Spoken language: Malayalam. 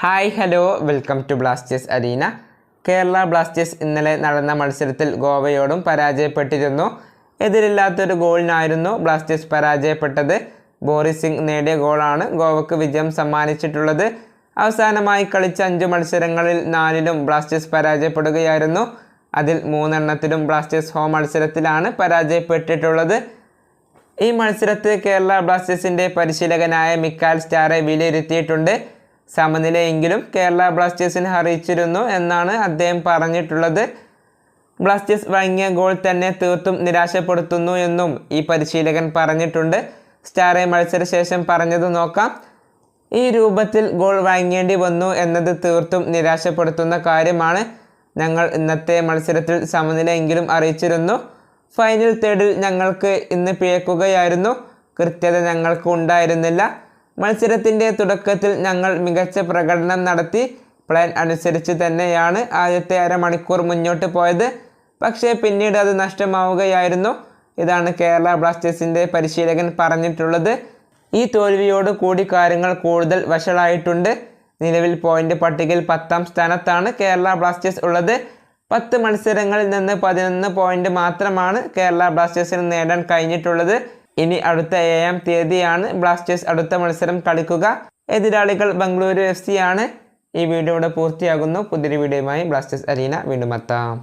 Hi hello. Welcome to Blasters arena. Kerala Blasters ഇന്നലെ നടന്ന മത്സരത്തിൽ ഗോവയോടും പരാജയപ്പെട്ടിരുന്നു. എതിരില്ലാത്തൊരു ഗോളിനായിരുന്നു ബ്ലാസ്റ്റേഴ്സ് പരാജയപ്പെട്ടത്. ബോറിസ് സിംഗ് നേടിയ ഗോളാണ് ഗോവയ്ക്ക് വിജയം സമ്മാനിച്ചിട്ടുള്ളത്. അവസാനമായി കളിച്ച അഞ്ച് മത്സരങ്ങളിൽ നാലിലും ബ്ലാസ്റ്റേഴ്സ് പരാജയപ്പെടുകയായിരുന്നു. അതിൽ മൂന്നെണ്ണത്തിലും ബ്ലാസ്റ്റേഴ്സ് ഹോം മത്സരത്തിലാണ് പരാജയപ്പെട്ടിട്ടുള്ളത്. ഈ മത്സരത്തിൽ കേരള ബ്ലാസ്റ്റേഴ്സിന്റെ പരിശീലകനായ മിക്കാൽ സ്റ്റാറെ വിലയിരുത്തിയിട്ടുണ്ട്. സമനിലയെങ്കിലും കേരള ബ്ലാസ്റ്റേഴ്സിനെ അറിയിച്ചിരുന്നു എന്നാണ് അദ്ദേഹം പറഞ്ഞിട്ടുള്ളത്. ബ്ലാസ്റ്റേഴ്സ് വഴങ്ങിയ ഗോൾ തന്നെ തീർത്തും നിരാശപ്പെടുത്തുന്നു എന്നും ഈ പരിശീലകൻ പറഞ്ഞിട്ടുണ്ട്. സ്റ്റാറെ മത്സരശേഷം പറഞ്ഞത് നോക്കാം. ഈ രൂപത്തിൽ ഗോൾ വാങ്ങേണ്ടി വന്നു എന്നത് തീർത്തും നിരാശപ്പെടുത്തുന്ന കാര്യമാണ്. ഞങ്ങൾ ഇന്നത്തെ മത്സരത്തിൽ സമനിലയെങ്കിലും അറിയിച്ചിരുന്നു. ഫൈനൽ തേർഡിൽ ഞങ്ങൾക്ക് ഇന്ന് പിഴക്കുകയായിരുന്നു. കൃത്യത ഞങ്ങൾക്ക് ഉണ്ടായിരുന്നില്ല. മത്സരത്തിന്റെ തുടക്കത്തിൽ ഞങ്ങൾ മികച്ച പ്രകടനം നടത്തി. പ്ലാൻ അനുസരിച്ച് തന്നെയാണ് ആദ്യത്തെ അരമണിക്കൂർ മുന്നോട്ട് പോയത്. പക്ഷേ പിന്നീട് അത് നഷ്ടമാവുകയായിരുന്നു. ഇതാണ് കേരള ബ്ലാസ്റ്റേഴ്സിന്റെ പരിശീലകൻ പറഞ്ഞിട്ടുള്ളത്. ഈ തോൽവിയോട് കൂടി കാര്യങ്ങൾ കൂടുതൽ വഷളായിട്ടുണ്ട്. നിലവിൽ പോയിന്റ് പട്ടികയിൽ പത്താം സ്ഥാനത്താണ് കേരള ബ്ലാസ്റ്റേഴ്സ് ഉള്ളത്. പത്ത് മത്സരങ്ങളിൽ നിന്ന് പതിനൊന്ന് പോയിന്റ് മാത്രമാണ് കേരള ബ്ലാസ്റ്റേഴ്സിന് നേടാൻ കഴിഞ്ഞിട്ടുള്ളത്. ഇനി അടുത്ത ഏഴാം തീയതിയാണ് ബ്ലാസ്റ്റേഴ്സ് അടുത്ത മത്സരം കളിക്കുക. എതിരാളികൾ ബംഗളൂരു എഫ് സി ആണ്. ഈ വീഡിയോ ഇവിടെ പൂർത്തിയാകുന്നു. പുതിയൊരു വീഡിയോയുമായി ബ്ലാസ്റ്റേഴ്സ് അരീന വീണ്ടും എത്താം.